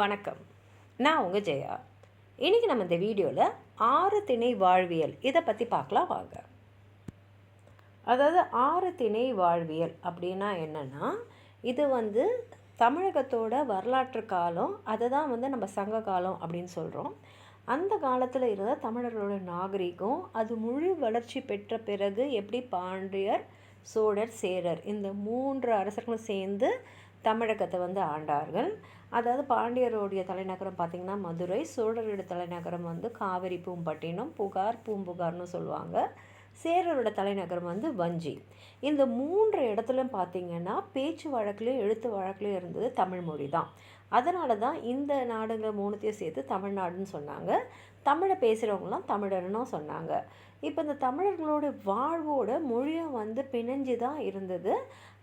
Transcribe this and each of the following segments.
வணக்கம். நான் உங்கள் ஜெயா. இன்றைக்கி நம்ம இந்த வீடியோவில் ஆறு திணை வாழ்வியல் இதை பற்றி பார்க்கலாம் வாங்க. அதாவது ஆறு திணை வாழ்வியல் அப்படின்னா என்னென்னா இது வந்து தமிழகத்தோட வரலாற்று காலம் அதை தான் வந்து நம்ம சங்க காலம் அப்படின்னு சொல்கிறோம் அந்த காலத்தில் இருந்த தமிழர்களோட நாகரிகம் அது முழு வளர்ச்சி பெற்ற பிறகு எப்படி பாண்டியர் சோழர் சேரர் இந்த மூன்று அரசர்களும் சேர்ந்து தமிழகத்தை வந்து ஆண்டார்கள். அதாவது பாண்டியருடைய தலைநகரம் பார்த்திங்கன்னா மதுரை சோழருடைய தலைநகரம் வந்து காவிரி பூம்பட்டினம் புகார் பூம்புகார்னு சொல்லுவாங்க. சேரரோட தலைநகரம் வந்து வஞ்சி. இந்த மூன்று இடத்துலையும் பார்த்திங்கன்னா பேச்சு வழக்குலையும் எழுத்து வழக்குலையும் இருந்தது தமிழ்மொழி தான் அதனால தான் இந்த நாடுகளை மூணுத்தையும் சேர்த்து தமிழ்நாடுன்னு சொன்னாங்க. தமிழை பேசுகிறவங்களாம் தமிழர்னும் சொன்னாங்க. இப்போ இந்த தமிழர்களோட வாழ்வோட மொழியும் வந்து பிணைஞ்சு தான் இருந்தது.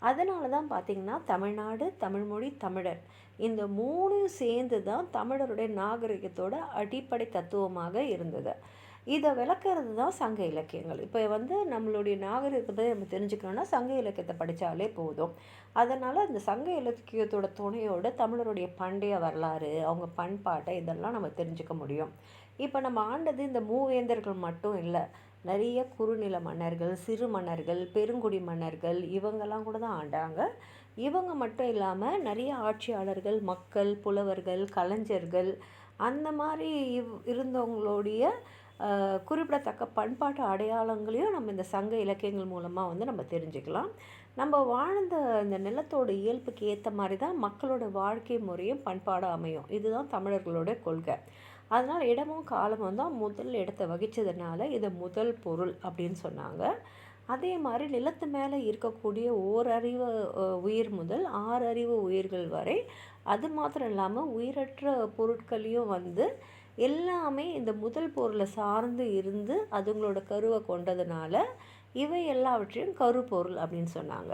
அதனால தான் பார்த்திங்கன்னா தமிழ்நாடு தமிழ்மொழி தமிழர் இந்த மூணையும் சேர்ந்து தான் தமிழருடைய நாகரிகத்தோட அடிப்படை தத்துவமாக இருந்தது. இதை விளக்குறது தான் சங்க இலக்கியங்கள். இப்போ வந்து நம்மளுடைய நாகரிகத்தை நம்ம தெரிஞ்சுக்கணும்னா சங்க இலக்கியத்தை படித்தாலே போதும். அதனால் இந்த சங்க இலக்கியத்தோட துணையோட தமிழருடைய பண்டைய வரலாறு அவங்க பண்பாட்டை இதெல்லாம் நம்ம தெரிஞ்சுக்க முடியும். இப்போ நம்ம ஆண்டது இந்த மூவேந்தர்கள் மட்டும் இல்லை. நிறைய குறுநில மன்னர்கள் சிறு மன்னர்கள் பெருங்குடி மன்னர்கள் இவங்கெல்லாம் கூட தான் ஆண்டாங்க. இவங்க மட்டும் இல்லாமல் நிறைய ஆட்சியாளர்கள் மக்கள் புலவர்கள் கலைஞர்கள் அந்த மாதிரி இவ் இருந்தவங்களுடைய குறிப்பிடத்தக்க பண்பாட்டு அடையாளங்களையும் நம்ம இந்த சங்க இலக்கியங்கள் மூலமாக வந்து நம்ம தெரிஞ்சுக்கலாம். நம்ம வாழ்ந்த இந்த நிலத்தோட இயல்புக்கு ஏற்ற மாதிரி தான் மக்களோட வாழ்க்கை முறையும் பண்பாடும் அமையும். இதுதான் தமிழர்களோட கொள்கை. அதனால் இடமும் காலமும் தான் முதல் இடத்தை வகித்ததுனால இதை முதல் பொருள் அப்படின்னு சொன்னாங்க. அதே மாதிரி நிலத்து மேலே இருக்கக்கூடிய ஓரறிவு உயிர் முதல் ஆறறிவு உயிர்கள் வரை அது மாத்திரம் இல்லாமல் உயிரற்ற பொருட்களையும் வந்து எல்லாமே இந்த முதல் பொருளை சார்ந்து இருந்து அதுங்களோட கருவை கொண்டதுனால இவை எல்லாவற்றையும் கருப்பொருள் அப்படின்னு சொன்னாங்க.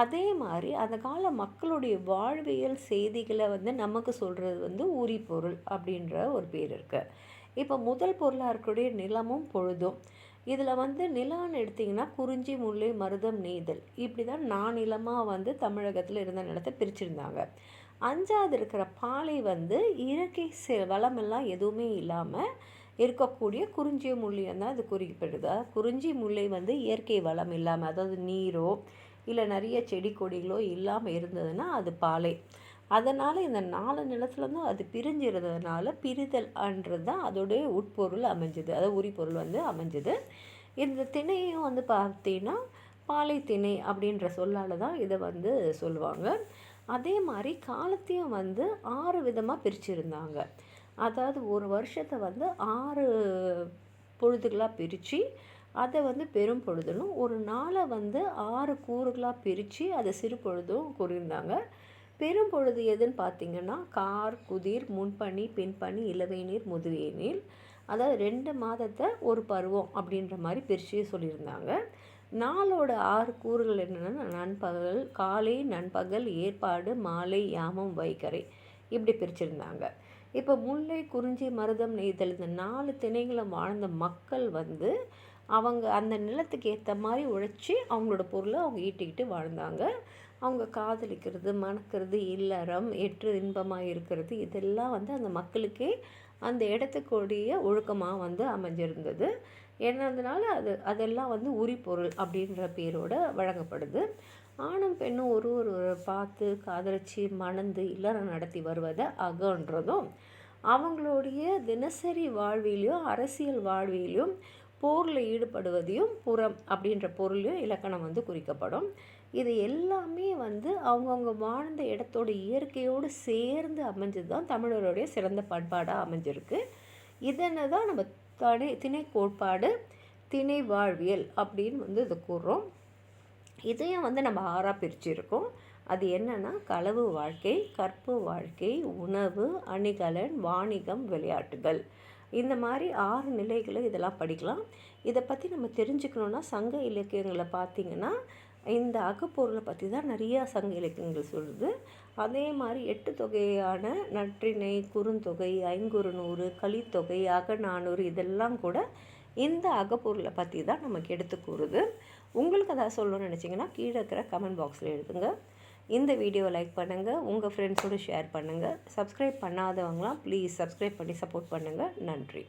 அதே மாதிரி அந்த கால மக்களுடைய வாழ்வியல் செய்திகளை வந்து நமக்கு சொல்கிறது வந்து உரிப்பொருள் அப்படின்ற ஒரு பேர் இருக்குது இப்போ முதல் பொருளாக இருக்கக்கூடிய நிலமும் பொழுதும். இதில் வந்து நிலான்னு எடுத்திங்கன்னா குறிஞ்சி முல்லை மருதம் நெய்தல். இப்படி தான் நானிலமாக வந்து தமிழகத்தில் இருந்த நிலத்தை பிரிச்சுருந்தாங்க. அஞ்சாவது இருக்கிற பாலை வந்து இயற்கை செ வளமெல்லாம் எதுவுமே இல்லாமல் இருக்கக்கூடிய குறிஞ்சி முள்ளியம் தான் அது குறிப்பிடுது. குறிஞ்சி முல்லை வந்து இயற்கை வளம் இல்லாமல் அதாவது நீரோ இல்லை நிறைய செடி கொடிகளோ இல்லாமல் இருந்ததுன்னா அது பாலை. அதனால் இந்த நாலு நிலத்துலேருந்தும் அது பிரிஞ்சிருந்ததுனால பிரிதல் அன்றது தான் அதோடைய உட்பொருள் அமைஞ்சுது. அதாவது உரிப்பொருள் வந்து அமைஞ்சுது. இந்த திணையும் வந்து பார்த்தீங்கன்னா பாலை திணை அப்படின்ற சொல்லால் தான் இதை வந்து சொல்லுவாங்க. அதே மாதிரி காலத்தையும் வந்து ஆறு விதமாக பிரிச்சுருந்தாங்க. அதாவது ஒரு வருஷத்தை வந்து ஆறு பொழுதுகளாக பிரித்து அதை வந்து பெரும் பொழுதுனும் ஒரு நாளை வந்து ஆறு கூறுகளாக பிரித்து அதை சிறு பொழுதும் கூறியிருந்தாங்க. பெரும் பொழுது எதுன்னு பார்த்தீங்கன்னா கார் குதிர் முன்பணி பின்பணி இளவை நீர் முதுவை நீர் அதாவது ரெண்டு மாதத்தை ஒரு பருவம் அப்படின்ற மாதிரி பிரித்து சொல்லியிருந்தாங்க. நாளோட ஆறு கூறுகள் என்னென்னா நண்பகல் காலை நண்பகல் ஏற்பாடு மாலை யாமம் வைகரை. இப்படி பிரிச்சிருந்தாங்க. இப்போ முல்லை குறிஞ்சி மருதம் நெய்தல் இந்த நாலு திணைகளும் வாழ்ந்த மக்கள் வந்து அவங்க அந்த நிலத்துக்கு ஏற்ற மாதிரி உழைச்சி அவங்களோட பொருளை அவங்க ஈட்டிக்கிட்டு வாழ்ந்தாங்க. அவங்க காதலிக்கிறது மணக்கிறது இல்லறம் எற்று இன்பமாக இருக்கிறது இதெல்லாம் வந்து அந்த மக்களுக்கே அந்த இடத்துக்குடைய ஒழுக்கமாக வந்து அமைஞ்சிருந்தது. என்னதுனால அது அதெல்லாம் வந்து உரிப்பொருள் அப்படின்ற பேரோட வழங்கப்படுது. ஆணும் பெண்ணும் ஒரு ஒரு பார்த்து காதலிச்சு மணந்து இல்லறம் நடத்தி வருவதை அகன்றதும் அவங்களுடைய தினசரி வாழ்விலையும் அரசியல் வாழ்விலையும் போரில் ஈடுபடுவதையும் புறம் அப்படின்ற பொருளையும் இலக்கணம் வந்து குறிக்கப்படும். இது எல்லாமே வந்து அவங்கவுங்க வாழ்ந்த இடத்தோட இயற்கையோடு சேர்ந்து அமைஞ்சது தான் தமிழருடைய சிறந்த பண்பாடாக அமைஞ்சிருக்கு. இதனை தான் நம்ம தனி திணை கோட்பாடு திணை வாழ்வியல் அப்படின்னு வந்து இதை கூறுறோம். இதையும் வந்து நம்ம ஆறாக பிரிச்சிருக்கோம். அது என்னென்னா களவு வாழ்க்கை கற்பு வாழ்க்கை உணவு அணிகலன் வாணிகம் விளையாட்டுகள். இந்த மாதிரி ஆறு நிலைகளை இதெல்லாம் படிக்கலாம். இதை பற்றி நம்ம தெரிஞ்சுக்கணுன்னா சங்க இலக்கியங்களை பார்த்திங்கன்னா இந்த அகப்பொருளை பற்றி தான் நிறையா சங்க இலக்கியங்கள் சொல்லுது. அதே மாதிரி எட்டு தொகையான நற்றிணை குறுந்தொகை ஐங்குறுநூறு கலித்தொகை அகநானூறு இதெல்லாம் கூட இந்த அகப்பொருளை பற்றி தான் நமக்கு எடுத்து கூறுது. உங்களுக்கு அதை சொல்லணும்னு நினச்சிங்கன்னா கீழே இருக்கிற கமெண்ட் பாக்ஸில் எழுதுங்க. இந்த வீடியோ லைக் பண்ணுங்கள் உங்கள் ஃப்ரெண்ட்ஸோடு ஷேர் பண்ணுங்கள் சப்ஸ்கிரைப் பண்ணாதவங்களாம் ப்ளீஸ் சப்ஸ்கிரைப் பண்ணி சப்போர்ட் பண்ணுங்கள் நன்றி.